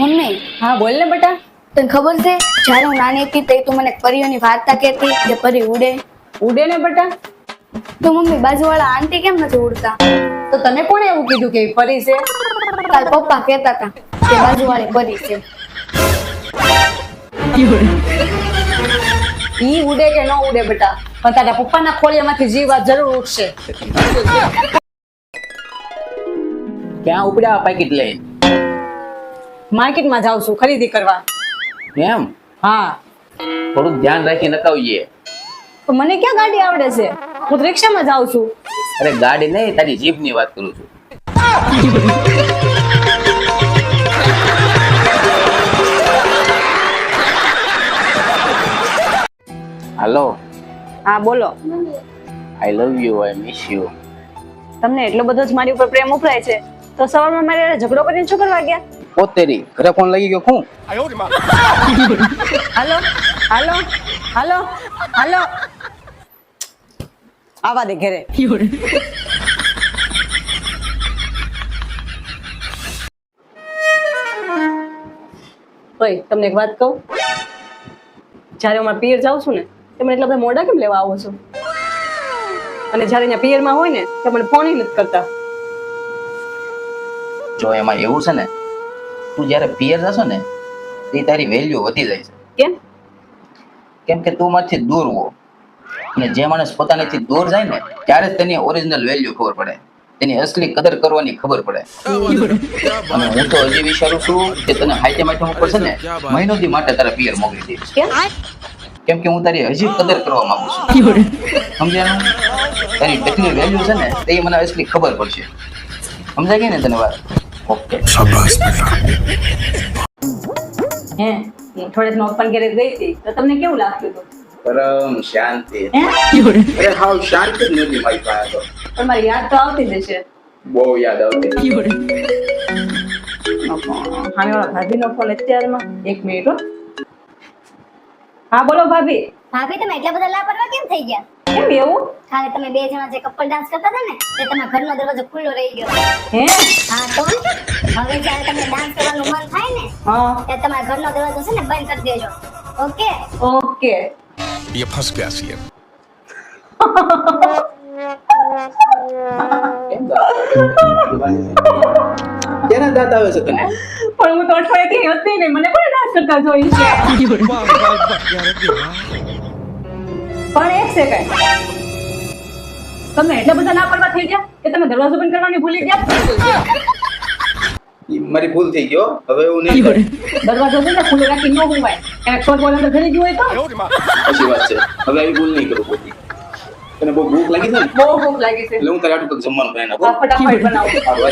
Mummy. હા બોલ ને બેટા. તને ખબર છે જ્યારે હું નાની હતી તે તું મને પરીઓની વાર્તા કહેતી કે પરી ઉડે. ઉડે ને બેટા. તો મમ્મી બાજુવાળા આંટી કેમ નથી ઉડતા? તો તને કોણે એવું કીધું કે પરી છે? કાલ પપ્પા કહેતા હતા કે બાજુવાળી પરી છે. ઈ ઉડે કે ન ઉડે બેટા? પણ તારા પપ્પાના ખોળિયામાંથી જીવ આ જરૂર ઉઠશે ક્યાં ઉપડ્યા પેકેટ લઈ માર્કેટમાં જાઉં છું ખરીદી કરવા. એમ? હા. થોડુંક ધ્યાન રાખી નકાવીએ તો મને ક્યાં ગાડી આવડે છે? હું તો રિક્ષામાં જાઉં છું. અરે ગાડી નહીં તારી જીપની વાત કરું છું. હાલો. હા બોલો. I love you I miss you તમને એટલો બધો જ મારી ઉપર પ્રેમ ઉપરાય છે. તો સવારમાં મારે ઝઘડો કરીને શું કરવા ગયા? પોતેરી. ઘરે ફોન લાગી ગયો હું હાલો હાલો હાલો હાલો. આવા દે ઘરે. ઓય તમને એક વાત કહું? જ્યારે હું મારા પિયર જાઉં છું ને તમે એટલા બધા મોડા કેમ લેવા આવો છો? અને જ્યારે અહીંયા પિયરમાં હોય ને તો મને ફોન નથી કરતા. જો એમાં એવું છે ને તું જ્યારે પિયર જશો ને એ તારી વેલ્યુ વધી જાય છે. કેમ? કેમ કે તું મારથી દૂર હો. અને જે માણસ પોતાનેથી દૂર જાય ને ત્યારે જ તેની ઓરિજિનલ વેલ્યુ ખબર પડે. તેની અસલી કદર કરવાની ખબર પડે. અને હું તો હજી વિચારું છું કે તને હાઈટે માટે હું પડશે ને મહિનો દી માટે તારા પિયર મોકલી દઈશ. કેમ? કે હું તારી હજી કદર કરવા માંગુ છું. સમજ્યાનું તારી કેટલી વેલ્યુ છે ને તે મને અસલી ખબર પડશે. સમજાય ગઈ ને તને વાત? ઓકે. હે થોડે ઓપન ઘરે ગઈ હતી તો તમને કેવું લાગતું હતું? પરમ શાંતિ. અરે હાવ શાંતિ જ નથી મારી પાસે તો પણ મારી યાદ તો આવતી જ છે બહુ યાદ આવતી. હામે વાળા ભાભીનો ફોન અત્યારમાં. એક મિનિટ હા. બોલો ભાભી. ભાભી તમે એટલા બધા લાપરવા કેમ થઈ ગયા? કેમ એવું કાલે તમે બે જણા જે કપલ ડાન્સ કરતા હતા ને તે તમારા ઘરનો દરવાજો ખુલ્લો રહી ગયો હે હા તો હવે જ્યારે તમને ડાન્સ કરવાનું મન થાય ને હા ત્યારે તમારા ઘરનો દરવાજો છે ને બંધ કરી દેજો ઓકે ઓકે ये फंस गया सी કેના દાંત આવે છે તને પણ હું તો અઠવાડિયેથી હતી ને મને પણ ડાન્સ કરતા જોઈ છે પણ એક સેકન્ડ તમે એટલા બધા લાપરવા થઈ ગયા કે તમે દરવાજો બંધ કરવાની ભૂલી ગયા? મારી ભૂલ થઈ ગયો હવે એવું નહીં કરે. દરવાજો છે ને ખુલ્લો રાખી ન હોવાય. એને શોટ બોલ અંદર ઘરે ગયું હોય તો. પછી વાત છે. હવે આવી ભૂલ નહીં કરું કોઈ તને બહુ ભૂખ લાગી છે ને? બહુ ભૂખ લાગી છે. એટલે હું તારે આટલું જમવાનું બનાવી નાખું. ફટાફટ બનાવો.